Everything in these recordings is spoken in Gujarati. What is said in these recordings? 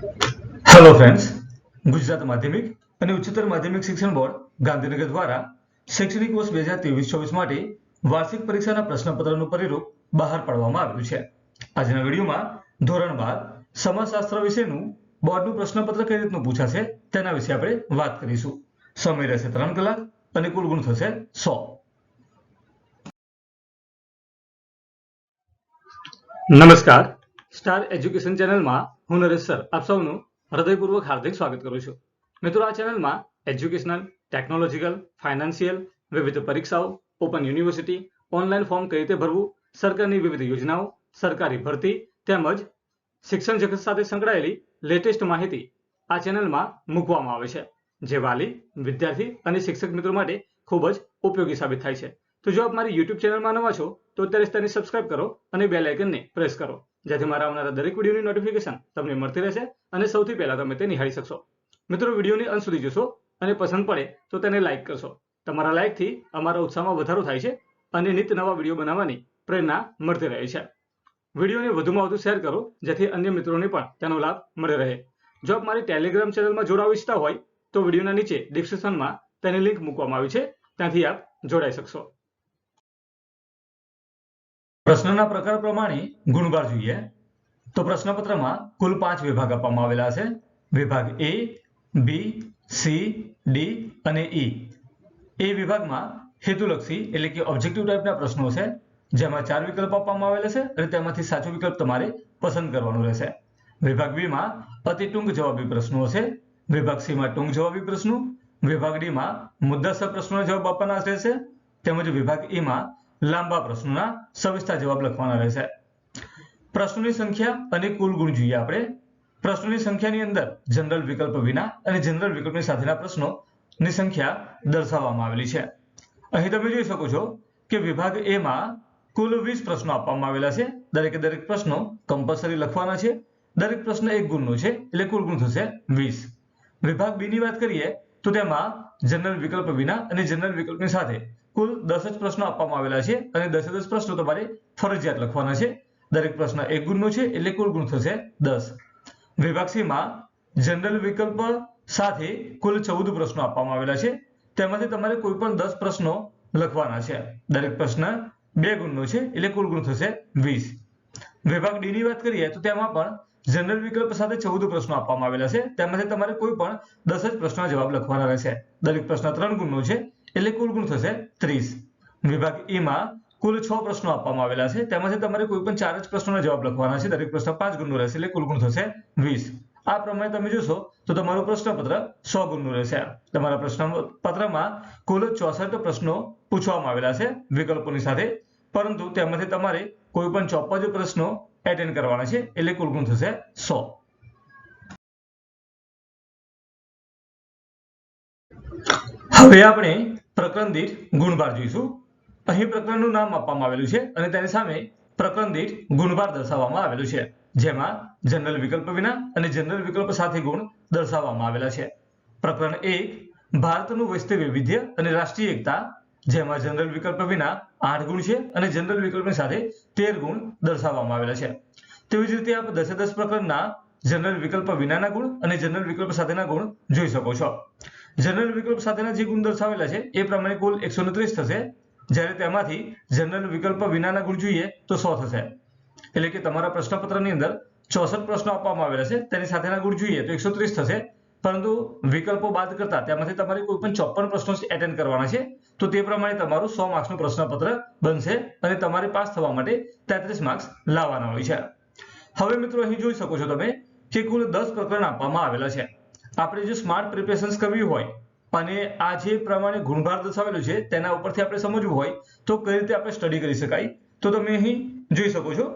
હેલો ફ્રેન્ડ્સ ગુજરાત માધ્યમિક અને ઉચ્ચતર માધ્યમિક શિક્ષણ બોર્ડ ગાંધીનગર દ્વારા શૈક્ષણિક વર્ષ બે હજાર ત્રેવીસ ચોવીસ માટે વાર્ષિક પરીક્ષાના પ્રશ્નપત્રનું પરિરૂપ બહાર પાડવામાં આવ્યું છે. આજના વિડીયોમાં ધોરણ બાર સમાજશાસ્ત્ર વિશેનું બોર્ડનું પ્રશ્નપત્ર કઈ રીતનું પૂછાશે તેના વિશે આપણે વાત કરીશું. સમય રહેશે ત્રણ કલાક અને કુલ ગુણ થશે સો. નમસ્કાર સ્ટાર એજ્યુકેશન ચેનલમાં હું નરેશ સર, આપ સૌનું હૃદયપૂર્વક હાર્દિક સ્વાગત કરું છું. મિત્રો, આ ચેનલમાં એજ્યુકેશનલ, ટેકનોલોજીકલ, ફાઇનાન્શિયલ, વિવિધ પરીક્ષાઓ, ઓપન યુનિવર્સિટી ઓનલાઈન ફોર્મ કઈ રીતે ભરવું, સરકારની વિવિધ યોજનાઓ, સરકારી ભરતી તેમજ શિક્ષણ જગત સાથે સંકળાયેલી લેટેસ્ટ માહિતી આ ચેનલમાં મૂકવામાં આવે છે, જે વાલી, વિદ્યાર્થી અને શિક્ષક મિત્રો માટે ખૂબ જ ઉપયોગી સાબિત થાય છે. તો જો આપ મારી યુટ્યુબ ચેનલમાં નવા છો, તો અત્યારે જ તેને સબસ્ક્રાઇબ કરો અને બેલ આઇકનને પ્રેસ કરો. જેથી મારા આવનારા દરેક વિડીયોની નોટિફિકેશન તમને મળતી રહેશે અને સૌથી પહેલા તમે તે નિહાળી શકશો. મિત્રો, વિડીયોની અંત સુધી જોશો અને પસંદ પડે તો તેને લાઇક કરશો. તમારા લાઇકથી અમારા ઉત્સાહમાં વધારો થાય છે અને નિત્ય નવા વીડિયો બનાવવાની પ્રેરણા મળતી રહે છે. વિડીયોને વધુમાં વધુ શેર કરો, જેથી અન્ય મિત્રોને પણ તેનો લાભ મળી રહે. જો આપ મારી ટેલિગ્રામ ચેનલમાં જોડાવા ઈચ્છતા હોય તો વિડીયોના નીચે ડિસ્ક્રિપ્શનમાં તેની લિંક મૂકવામાં આવી છે. ત્યાંથી આપ જોડાઈ શકશો. પ્રશ્નના પ્રકાર પ્રમાણે ગુણભાર જોઈએ તો પ્રશ્નપત્રમાં કુલ પાંચ વિભાગ આપવામાં આવેલા છે. વિભાગ એ બી સી ડી અને ઈ એ વિભાગમાં હેતુલક્ષી એટલે કે ઓબ્જેક્ટિવ ટાઈપના પ્રશ્નો છે. જેમાં ચાર વિકલ્પ આપવામાં આવેલા છે અને તેમાંથી સાચો વિકલ્પ તમારે પસંદ કરવાનો રહેશે. વિભાગ બીમાં અતિ ટૂંક જવાબી પ્રશ્નો છે. વિભાગ સીમાં ટૂંક જવાબી પ્રશ્નો. વિભાગ ડીમાં મુદ્દાસર પ્રશ્નોના જવાબ આપવાના રહેશે. તેમજ વિભાગ ઈ માં લાંબા પ્રશ્નોના સવિસ્તર જવાબ લખવાના રહેશે. પ્રશ્નોની સંખ્યા અને કુલ ગુણ જોઈએ આપણે. પ્રશ્નોની સંખ્યાની અંદર જનરલ વિકલ્પ વિના અને જનરલ વિકલ્પની સાથેના પ્રશ્નોની સંખ્યા દર્શાવવામાં આવેલી છે. અહીં તમે જોઈ શકો છો કે વિભાગ એ માં કુલ વીસ પ્રશ્નો આપવામાં આવેલા છે. દરેકે દરેક પ્રશ્નો કમ્પલસરી લખવાના છે. દરેક પ્રશ્ન એક ગુણનો છે એટલે કુલ ગુણ થશે વીસ. વિભાગ બી ની વાત કરીએ તો તેમાં જનરલ વિકલ્પ વિના અને જનરલ વિકલ્પની સાથે કુલ દસ જ પ્રશ્નો આપવામાં આવેલા છે અને દસે દસ પ્રશ્નો તમારે ફરજિયાત લખવાના છે. દરેક પ્રશ્ન એક ગુણનો છે એટલે કુલ ગુણ થશે દસ. વિભાગ સી જનરલ વિકલ્પ સાથે કુલ ચૌદ પ્રશ્નો આપવામાં આવેલા છે. તેમાંથી તમારે કોઈ પણ દસ પ્રશ્નો લખવાના છે. દરેક પ્રશ્ન બે ગુણનો છે એટલે કુલ ગુણ થશે વીસ. વિભાગ ડી ની વાત કરીએ તો તેમાં પણ જનરલ વિકલ્પ સાથે ચૌદ પ્રશ્નો આપવામાં આવેલા છે. તેમાંથી તમારે કોઈ પણ દસ જ પ્રશ્નના જવાબ લખવાના રહેશે. દરેક પ્રશ્ન ત્રણ ગુણનો છે એટલે કુલ ગુણ થશે ત્રીસ. વિભાગ એમાં કુલ છ પ્રશ્નો આપવામાં આવેલા છે. તેમાંથી તમારે કોઈ પણ ચાર જ પ્રશ્નોના જવાબ લખવાના છે. દરેક પ્રશ્ન પાંચ ગુણનો રહેશે એટલે કુલ ગુણ થશે વીસ. આ પ્રમાણે તમે જોશો તો તમારું પ્રશ્નપત્ર સો ગુણનું રહેશે. તમારા પ્રશ્નપત્રમાં કુલ ચોસઠ પ્રશ્નો પૂછવામાં આવેલા છે વિકલ્પોની સાથે. પરંતુ તેમાંથી તમારે કોઈ પણ ચોપન પ્રશ્નો એટેન્ડ કરવાના છે એટલે કુલ ગુણ થશે સો. હવે આપણે પ્રકરણ દીઠ ગુણભાર જોઈશું. અહીં પ્રકરણનું નામ આપવામાં આવેલું છે અને તેની સામે પ્રકરણ દીઠ ગુણભાર દર્શાવવામાં આવેલું છે. જેમાં જનરલ વિકલ્પ વિના અને જનરલ વિકલ્પ સાથે ગુણ દર્શાવવામાં આવેલા છે. પ્રકરણ એક, ભારતનું વૈશ્વિક વૈવિધ્ય અને રાષ્ટ્રીય એકતા, જેમાં જનરલ વિકલ્પ વિના આઠ ગુણ છે અને જનરલ વિકલ્પની સાથે તેર ગુણ દર્શાવવામાં આવેલા છે. તેવી જ રીતે આપ દસે દસ પ્રકરણના જનરલ વિકલ્પ વિનાના ગુણ અને જનરલ વિકલ્પ સાથેના ગુણ જોઈ શકો છો. જનરલ વિકલ્પ સાથેના જે ગુણ દર્શાવેલા છે, એ પ્રમાણે કુલ એકસો થશે. જ્યારે તેમાંથી જનરલ વિકલ્પ વિનાના ગુણ જોઈએ, તો સો થશે. એટલે કે તમારા પ્રશ્નપત્રની અંદર ચોસઠ પ્રશ્નો આપવામાં આવેલા છે, તેની સાથેના ગુણ જોઈએ, તો એકસો થશે. પરંતુ વિકલ્પો બાદ કરતા તેમાંથી તમારે કોઈ પણ ચોપન પ્રશ્નો એટેન્ડ કરવાના છે, તો તે પ્રમાણે તમારું સો માર્ક્સનું પ્રશ્નપત્ર બનશે અને તમારે પાસ થવા માટે તેત્રીસ માર્ક્સ લાવવાના હોય છે. હવે મિત્રો, અહીં જોઈ શકો છો તમે કે કુલ દસ પ્રકરણ આપવામાં આવેલા છે. આપણે જો સ્માર્ટ પ્રિપેરેશન કરવી હોય અને આ જે પ્રમાણે ગુણભાર દર્શાવેલું છે, તેના ઉપરથી આપણે સમજવું હોય, તો કઈ રીતે આપણે સ્ટડી કરી શકાય? તો તમે અહીં જોઈ શકો છો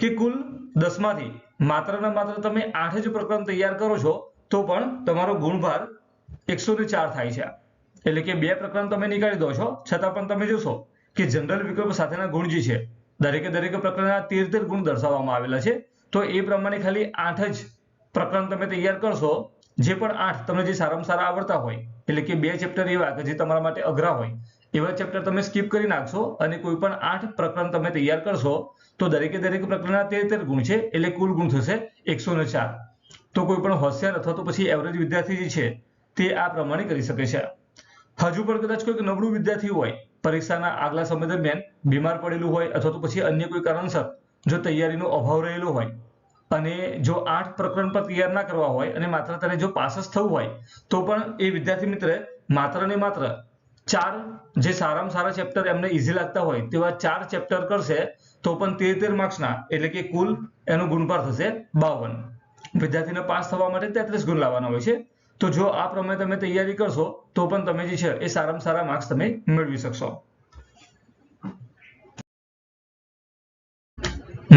કે કુલ દસમાંથી માત્ર ને માત્ર તમે આઠ જ પ્રકરણ તૈયાર કરો છો, તો પણ તમારો ગુણભાર એકસો ને ચાર થાય છે એટલે કે બે પ્રકરણ તમે નીકાળી દો છો, છતાં પણ તમે જોશો કે જનરલ વિકલ્પ સાથેના ગુણ જે છે, દરેકે દરેક પ્રકરણના તેર તેર ગુણ દર્શાવવામાં આવેલા છે, તો એ પ્રમાણે ખાલી આઠ જ પ્રકરણ તમે તૈયાર કરશો જે પણ આઠ તમને જે સારામાં સારા આવડતા હોય, એટલે કે બે ચેપ્ટર એવા કે જે તમારા માટે અઘરા હોય, એવા ચેપ્ટર તમે સ્કીપ કરી નાખશો અને કોઈ પણ આઠ પ્રકરણ તમે તૈયાર કરશો, તો દરેકે દરેક પ્રકરણના તેર તેર ગુણ છે, એટલે કુલ ગુણ થશે એકસો ને ચાર. તો કોઈ પણ હોશિયાર અથવા તો પછી એવરેજ વિદ્યાર્થી જે છે, તે આ પ્રમાણે કરી શકે છે. હજુ પણ કદાચ કોઈક નબળું વિદ્યાર્થી હોય, પરીક્ષાના આગલા સમય દરમિયાન બીમાર પડેલું હોય અથવા તો પછી અન્ય કોઈ કારણસર જો તૈયારીનો અભાવ રહેલો હોય અને જો આઠ પ્રકરણ પર તૈયાર ના કરવા હોય અને માત્ર તેને જો પાસ જ થવું હોય, તો પણ એ વિદ્યાર્થી મિત્ર માત્ર ને માત્ર ચાર જે સારામાં સારા ચેપ્ટર એમને ઇઝી લાગતા હોય તેવા ચાર ચેપ્ટર કરશે, તો પણ તેર તેર માર્ક્સના એટલે કે કુલ એનો ગુણપાર થશે બાવન. વિદ્યાર્થીને પાસ થવા માટે તેત્રીસ ગુણ લાવવાના હોય છે. તો જો આ પ્રમાણે તમે તૈયારી કરશો, તો પણ તમે જે છે એ સારામાં સારા માર્ક્સ તમે મેળવી શકશો.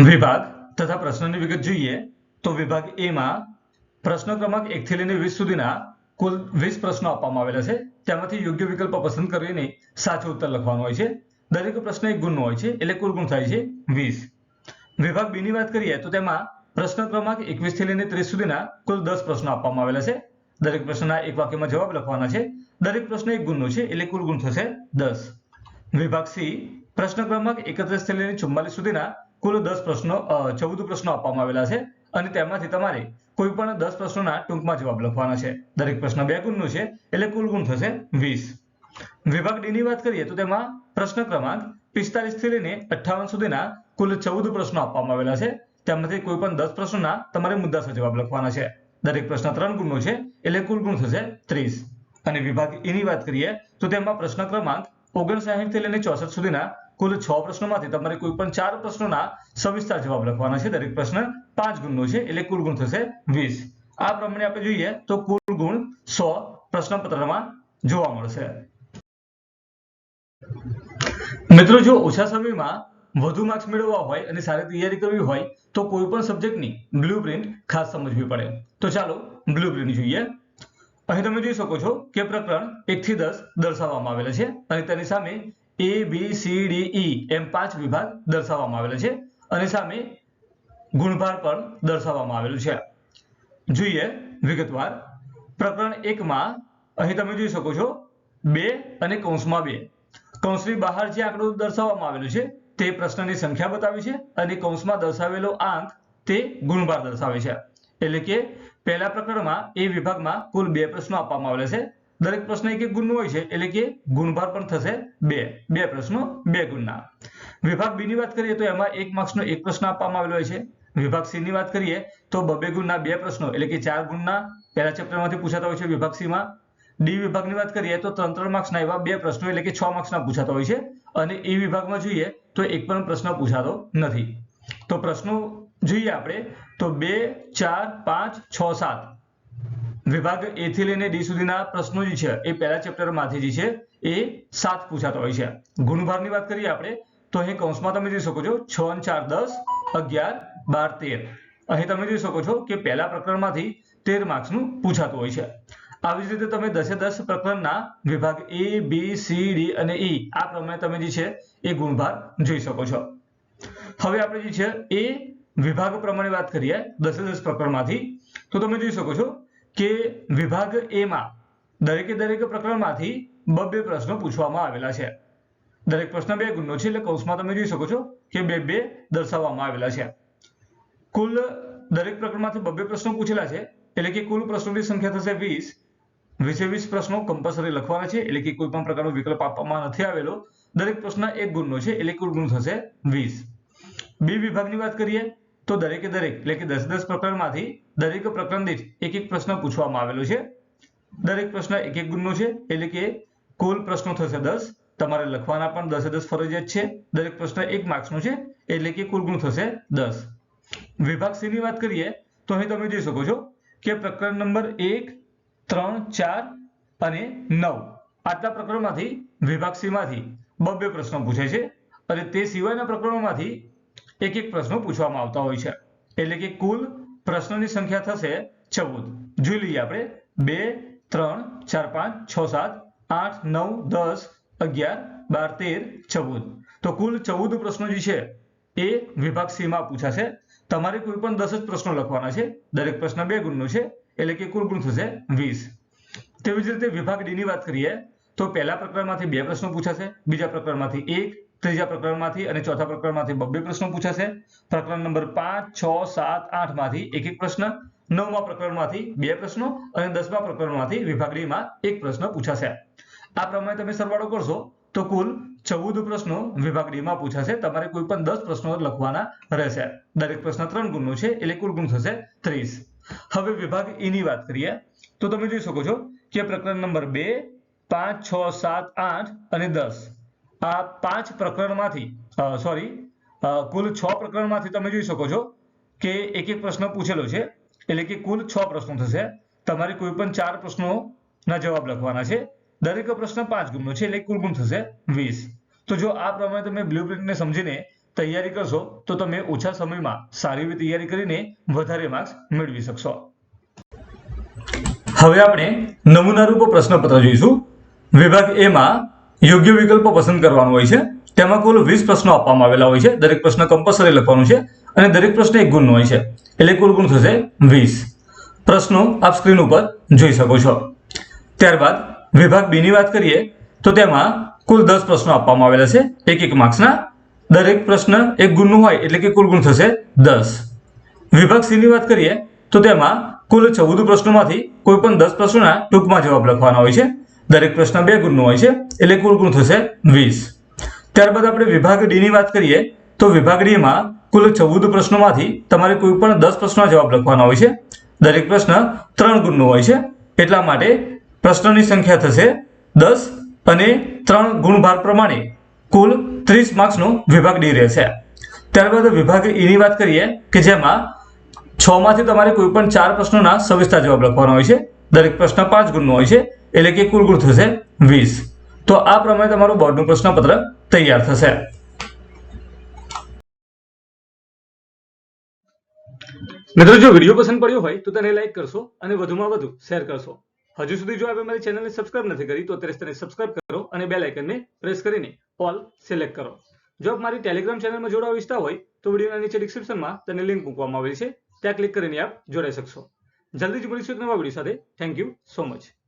વિભાગ તથા પ્રશ્નની વિગત જોઈએ તો વિભાગ એ માં પ્રશ્ન ક્રમાંક એક થી લઈને વીસ સુધીના કુલ વીસ પ્રશ્નો આપવામાં આવેલા છે. તેમાંથી યોગ્ય વિકલ્પ પસંદ કરીને સાચો ઉત્તર લખવાનો હોય છે. દરેક પ્રશ્ન એક ગુણનો હોય છે, એટલે કુલ ગુણ થાય છે વીસ. વિભાગ બી ની વાત કરીએ તો તેમાં પ્રશ્ન ક્રમાંક એકવીસથી લઈને ત્રીસ સુધીના કુલ દસ પ્રશ્નો આપવામાં આવેલા છે. દરેક પ્રશ્નના એક વાક્યમાં જવાબ લખવાના છે. દરેક પ્રશ્ન એક ગુણનો છે, એટલે કુલ ગુણ થશે દસ. વિભાગ સી પ્રશ્ન ક્રમાંક એકત્રીસથી લઈને ચુમ્માલીસ સુધીના કુલ દસ પ્રશ્નો ચૌદ પ્રશ્નો આપવામાં આવેલા છે અને તેમાંથી તમારે કોઈ પણ દસ પ્રશ્નોના ટૂંકમાં જવાબ લખવાના છે. દરેક પ્રશ્ન બે ગુણનો છે એટલે કુલ ગુણ થશે વીસ. વિભાગ ડી ની વાત કરીએ તો તેમાં પ્રશ્ન ક્રમાંક પિસ્તાલીસથી લઈને અઠ્ઠાવન સુધીના કુલ ચૌદ પ્રશ્નો આપવામાં આવેલા છે. તેમાંથી કોઈ પણ દસ પ્રશ્નોના તમારે મુદ્દાસર જવાબ લખવાના છે. દરેક પ્રશ્ન ત્રણ ગુણનો છે એટલે કુલ ગુણ થશે ત્રીસ. અને વિભાગ ઈ ની વાત કરીએ તો તેમાં પ્રશ્ન ક્રમાંક ઓગણસાઠથી લઈને ચોસઠ સુધીના કુલ છ પ્રશ્નોમાંથી તમારે કોઈ પણ ચાર પ્રશ્નોના સવિસ્તાર જવાબ લખવાના છે. દરેક પ્રશ્ન પાંચ ગુણનો છે એટલે કુલ ગુણ થશે વીસ. આ પ્રમાણે આપણે જોઈએ તો કુલ ગુણ સો પ્રશ્નપત્રમાં જોવા મળશે. મિત્રો, જો ઓછા સમયમાં વધુ માર્ક્સ મેળવવા હોય અને સારી તૈયારી કરવી હોય તો કોઈ પણ સબ્જેક્ટની બ્લુપ્રિન્ટ ખાસ સમજવી પડે. તો ચાલો બ્લુપ્રિન્ટ જોઈએ. અહીં તમે જોઈ શકો છો કે પ્રકરણ એક થી દસ દર્શાવવામાં આવેલા છે અને તેની સામે એ બી સી ડી ઈ એમ પાંચ વિભાગ દર્શાવવામાં આવેલા છે. અને સામે ગુણભાર પણ દર્શાવવામાં આવેલું છે. જોઈએ વિગતવાર. પ્રકરણ એકમાં અહીં તમે જોઈ શકો છો બે અને કૌંસમાં બે. કૌંસની બહાર જે આંકડો દર્શાવવામાં આવેલું છે, તે પ્રશ્નની સંખ્યા બતાવી છે અને કૌંસમાં દર્શાવેલો આંક તે ગુણભાર દર્શાવે છે. એટલે કે પહેલા પ્રકરણમાં એ વિભાગમાં કુલ બે પ્રશ્નો આપવામાં આવેલા છે. દરેક પ્રશ્ન એક એક ગુણનો હોય છે, એટલે કે ગુણભાર પણ થશે બે. બે પ્રશ્નો, બે ગુણના. વિભાગ બી ની વાત કરીએ તો એમાં એક માર્ક્સનો એક પ્રશ્ન આપવામાં આવેલો હોય છે. વિભાગ સી ની વાત કરીએ તો બબે ગુણના બે પ્રશ્નો, એટલે કે ચાર ગુણના પહેલા ચેપ્ટરમાંથી પૂછાતા હોય છે વિભાગ સી માં. ડી વિભાગની વાત કરીએ તો ત્રણ ત્રણ માર્ક્સના એવા બે પ્રશ્નો, એટલે કે છ માર્ક્સના પૂછાતા હોય છે. અને એ વિભાગમાં જોઈએ તો એક પણ પ્રશ્ન પૂછાતો નથી. તો પ્રશ્નો જોઈએ આપણે તો બે, ચાર, પાંચ, છ, સાત. વિભાગ એ થી લઈને ડી સુધીના પ્રશ્નો જે છે, એ પહેલા ચેપ્ટરમાંથી જે છે, એ સાત પૂછાતા હોય છે. ગુણભારની વાત કરીએ આપણે, તો અહીં કૌંસમાં તમે જોઈ શકો છો, છ ચાર દસ, અગિયાર, બાર, તેર. અહીં તમે જોઈ શકો છો કે પહેલા પ્રકરણમાંથી તેર માર્ક્સનું પૂછાતું હોય છે. આવી જ રીતે તમે દસે દસ પ્રકરણના વિભાગ એ બી સી ડી અને ઈ આ પ્રમાણે તમે જે છે, એ ગુણભાર જોઈ શકો છો. હવે આપણે જે છે, એ વિભાગ પ્રમાણે વાત કરીએ દસે દસ પ્રકરણમાંથી. તો તમે જોઈ શકો છો કે વિભાગ એ માં દરેકે દરેક પ્રકરણમાંથી બબ્બે પ્રશ્નો પૂછવામાં આવેલા છે. દરેક પ્રશ્ન બે ગુણનો છે એટલે કૌંસમાં તમે જોઈ શકો છો કે બે બે દર્શાવવામાં આવેલા છે. કુલ દરેક પ્રકરણમાંથી બબ્બે પ્રશ્નો પૂછેલા છે એટલે કે કુલ પ્રશ્નોની સંખ્યા થશે વીસ. વીસે વીસ પ્રશ્નો કમ્પલસરી લખવાના છે એટલે કે કોઈ પણ પ્રકારનો વિકલ્પ આપવામાં નથી આવેલો. દરેક પ્રશ્ન એક ગુણનો છે એટલે કુલ ગુણ થશે વીસ. બી વિભાગની વાત કરીએ તો દરેકે દરેક, એટલે કે દસ દસ પ્રકરણમાંથી દરેક પ્રકરણ દીઠ એક એક પ્રશ્ન પૂછવામાં આવેલો છે. દરેક પ્રશ્ન એક એક ગુણનો છે, એટલે કે કુલ પ્રશ્નો થશે દસ, તમારે લખવાના પણ દસે દસ ફરજિયાત છે. દરેક પ્રશ્ન એક માર્ક્સનો છે, એટલે કે કુલ ગુણ થશે દસ. વિભાગ સી ની વાત કરીએ, તો અહીં તમે જોઈ શકો છો કે પ્રકરણ નંબર એક, ત્રણ, ચાર અને નવ, આટલા પ્રકરણોમાંથી વિભાગ સી માંથી બબ્બે પ્રશ્નો પૂછે છે. અને તે સિવાયના પ્રકરણોમાંથી એક એક પ્રશ્નો પૂછવામાં આવતા હોય છે. એટલે કે કુલ પ્રશ્નોની સંખ્યા થશે ચૌદ. જોઈ લઈએ આપણે. બે, ત્રણ, ચાર, પાંચ, છ, સાત, આઠ, નવ, દસ, અગિયાર, બાર, તેર, ચૌદ. તો કુલ ચૌદ પ્રશ્નો જે છે એ વિભાગ સીમાં પૂછાશે. તમારે કોઈ પણ દસ જ પ્રશ્નો લખવાના છે. દરેક પ્રશ્ન બે ગુણનો છે. એટલે કે કુલ ગુણ થશે વીસ. તેવી જ રીતે વિભાગ ડી ની વાત કરીએ, તો પહેલા પ્રકરણમાંથી બે પ્રશ્નો પૂછાશે, બીજા પ્રકરણમાંથી એક ત્રીજા પ્રકરણમાંથી અને ચોથા પ્રકરણમાંથી બબ્બે પ્રશ્નો પૂછાશે પ્રકરણ નંબર પાંચ, છ, સાત આઠમાંથી એક એક પ્રશ્ન, નવમા પ્રકરણમાંથી બે પ્રશ્નો અને દસમા પ્રકરણમાંથી વિભાગ એક પ્રશ્ન પૂછાશે. આ પ્રમાણે તમે સરવાળો કરશો તો કુલ ચૌદ પ્રશ્નો વિભાગણીમાં પૂછાશે. તમારે કોઈ પણ દસ પ્રશ્નો લખવાના રહેશે. દરેક પ્રશ્ન ત્રણ ગુણનો છે એટલે કુલ ગુણ થશે ત્રીસ. હવે વિભાગ ઈની વાત કરીએ તો તમે જોઈ શકો છો કે પ્રકરણ નંબર બે, પાંચ, છ, સાત, આઠ અને દસ આ પાંચ પ્રકરણમાંથી સોરી કુલ છ પ્રકરણમાંથી તમે જોઈ શકો છો કે એક એક પ્રશ્ન પૂછેલો છે. એટલે કે કુલ છ પ્રશ્નો થશે. તમારે કોઈ પણ ચાર પ્રશ્નોના જવાબ લખવાના છે. દરેક પ્રશ્ન પાંચ ગુણનો છે એટલે કુલ ગુણ થશે વીસ. તો જો આ પ્રમાણે તમે બ્લુપ્રિન્ટને સમજીને તૈયારી કરશો, તો તમે ઓછા સમયમાં સારી એવી તૈયારી કરીને વધારે માર્ક્સ મેળવી શકશો. હવે આપણે નમૂનારૂપ પ્રશ્નપત્ર જોઈશું. વિભાગ એ માં યોગ્ય વિકલ્પ પસંદ કરવાનો હોય છે. તેમાં કુલ વીસ પ્રશ્નો આપવામાં આવેલા હોય છે. દરેક પ્રશ્ન કમ્પલસરી લખવાનું છે અને દરેક પ્રશ્ન એક ગુણનો હોય છે. એટલે કુલ ગુણ થશે વીસ. પ્રશ્નો આપ સ્ક્રીન ઉપર જોઈ શકો છો. ત્યારબાદ વિભાગ બીની વાત કરીએ, તો તેમાં કુલ દસ પ્રશ્નો આપવામાં આવેલા છે. એક એક માર્ક્સના. દરેક પ્રશ્ન એક ગુણનું હોય એટલે કે કુલ ગુણ થશે દસ. વિભાગ સીની વાત કરીએ, તો તેમાં કુલ ચૌદ પ્રશ્નોમાંથી કોઈ પણ દસ પ્રશ્નોના ટૂંકમાં જવાબ લખવાના હોય છે. દરેક પ્રશ્ન બે ગુણનો હોય છે, એટલે કુલ ગુણ થશે વીસ. ત્યારબાદ આપણે વિભાગ ડી ની વાત કરીએ, તો વિભાગ ડીમાં કુલ ચૌદ પ્રશ્નોમાંથી તમારે કોઈ પણ દસ પ્રશ્નોના જવાબ લખવાના હોય છે. દરેક પ્રશ્ન ત્રણ ગુણનો હોય છે, એટલા માટે પ્રશ્નની સંખ્યા થશે દસ અને ત્રણ ગુણભાર પ્રમાણે કુલ ત્રીસ માર્ક્સનો વિભાગ ડી રહેશે. ત્યારબાદ વિભાગ ઈની વાત કરીએ, કે જેમાં છ માંથી તમારે કોઈ પણ ચાર પ્રશ્નોના સવિસ્તર જવાબ લખવાના હોય છે. દરેક પ્રશ્ન પાંચ ગુણનો હોય છે એટલે કે કુલ ગુણ થશે વીસ. તો આ પ્રમાણે તમારું બોર્ડનું પ્રશ્નપત્ર તૈયાર થશે. મિત્રો, જો વીડિયો પસંદ પડ્યો હોય તો તેને લાઈક કરશો અને વધુમાં વધુ શેર કરશો. હજુ સુધી જો આપણે મારી ચેનલને સબસ્ક્રાઇબ નથી કરી, તો અત્યારે તેને સબસ્ક્રાઇબ કરો અને બે લાઇકનને પ્રેસ કરીને ઓલ સિલેક્ટ કરો. જો આપ મારી ટેલિગ્રામ ચેનલમાં જોડાવા ઈચ્છતા હોય, તો વિડીયોના નીચે ડિસ્ક્રિપ્શનમાં તેને લિંક મૂકવામાં આવેલી છે. ત્યાં ક્લિક કરીને આપ જોડાઈ શકશો. જલ્દી જ મળીશું એક નવા વીડિયો સાથે. Thank you so much